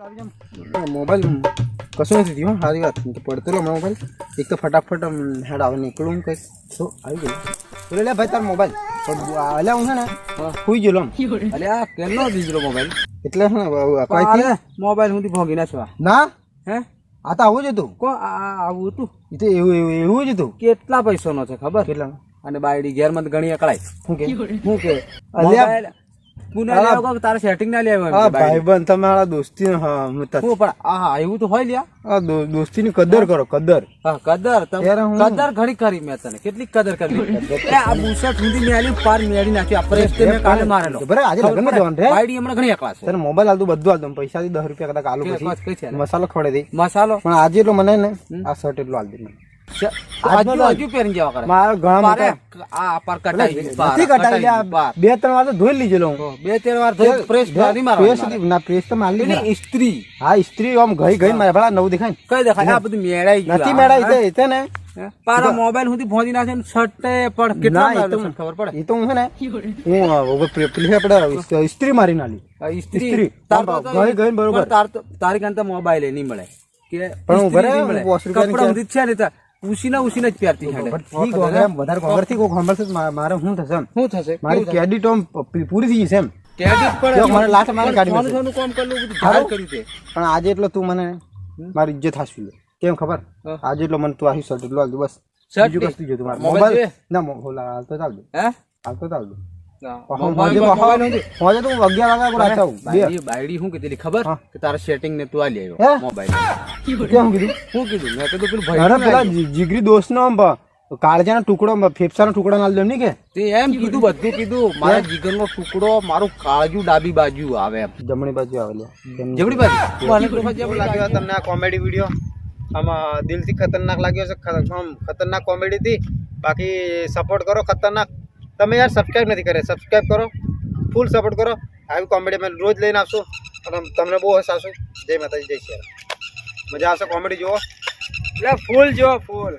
Mobile કશું નથી થયું સારી વાત. પડતો રહ્યો મોબાઈલ. એક તો ફટાફટ હેડ આવે નીકળું કંઈક. તો આવી ગયું. બોલે લે ભાઈ તાર મોબાઈલ. અલ્યા હું છે ને સુઈ ગયેલો એટલે આ કેટલો દીધલો મોબાઈલ. એટલે છે ને મોબાઈલ હું ભોગી ના છું ના? હે? આ તો આવું જ હતું. કો આવું હતું? એ તો એવું એવું એવું જ હતું. કેટલા પૈસાનો છે ખબર? કેટલા? અને બાયડી ઘેરમાં ઘણી અકળાય શું કે? શું કે? તારે સેટિંગ ના લેવું દોસ્તી હા પણ આ એવું તો હોય લ્યા. કદર કરો કદર. હા કદર. તમ- યાર હું- કદર ઘણી કરી મેં તને. કેટલી કદર કરી આ બુશર્ટ સુધી મેલી પાર મેળી નાખી આપણે તે મેં કાલે મારેલો. બરાબર આજે લગ્નમાં જવાનું છે બાયડી હમણાં ઘણી અકળા તને મોબાઈલ આલતું બધું આલતું પૈસા થી રૂપિયા કદાચ આલુ પછી. મસાલો ખવડે દે. મસાલો? પણ આજે એટલો મને ને આ શર્ટ એટલો આલ દે મને. આજનો હજુ તો- હજુ પહેરી જવા કરે. મારા ઘણા પારે, મોટા આ પાર કટાઈ પાર, નથી કટાઈ લ્યા. પાર. બે ત્રણ વાર તો ધોઈ લીધેલો બે ત્રણ વાર પ્રેસ તો મારી લીધી. ઇસ્ત્રી. હા ઇસ્ત્રી આમ ગઈ ગઈ મારે ભલા નવું દેખાય કઈ દેખાય? આ બધું મેળાઈ નથી મેળાઈ છે ને. પારા મોબાઈલ સુધી પહોંચી શર્ટે પણ કેટલા છે ખબર પડે? એ તો હું છે ને હું અ, હવે પે- પેલી આપણે ઇસ્ત્રી મારી નાલી. ઇસ્ત્રી? ઇસ્ત્રી. તાર ગઈ ગઈ બરોબર. તાર તારી કાન મોબાઈલ એ નહીં મળે. કે પણ હું ભરે, કપડાં છે ને. ઉસીને ઉસીના જ પહેરતી હેડે. ઠીક વધારે વગરથી કોઈ સાંભળશે મારે શું થશે શું થશે? મારી ક્રેડિટ આમ પૂરી થઈ જશે એમ. ક્રેડિટ પર મને લાસ્ટ મારે કાઢી સોનું કામ કરેલું બધું કર્યું છે પણ આજે એટલો તું મને મારી ઇજ્જત હાસવી લે. કેમ ખબર? આજે એટલો મને તું આહી શર્ટ એટલો બસ. બીજું. કશું જોતું મારે. Mobile mobile? ના મો- ઓલા હાલતો ચાલ. દે હે હાલતો ચાલ. હું. હું બાયડી બાયડી શું કીધેલી? ખબર? કે તારા સેટિંગ ને તું આલી હે? મોબાઈલ કેમ કીધું? શું કીધું? મેં કીધું પેલું ભાઈ પેલા જી- જીગરી દોસ્ત નો કાળજાનો ટુકડો ફેફસાનો ટુકડો નાલ દો કે? તે એમ કીધું બધું કીધું. મારા જીગરનો ટુકડો મારું કાળજુ ડાબી બાજુ આવે જમણી બાજુ આવે જમણી બાજુ? લાગ્યો તમને આ કોમેડી વીડિયો આમાં દિલથી ખતરનાક લાગ્યો છે. ખતરનાક કોમેડી થી બાકી સપોર્ટ કરો ખતરનાક. તમે યાર સબસ્ક્રાઈબ નથી કરે સબસ્ક્રાઇબ કરો ફૂલ સપોર્ટ કરો. આવી કોમેડી અમે રોજ લઈને આવશું. અને તમને બહુ હસાશું જય માતાજી, જય શ્રી મજા આવશે કોમેડી જુઓ એટલે ફૂલ જો ફૂલ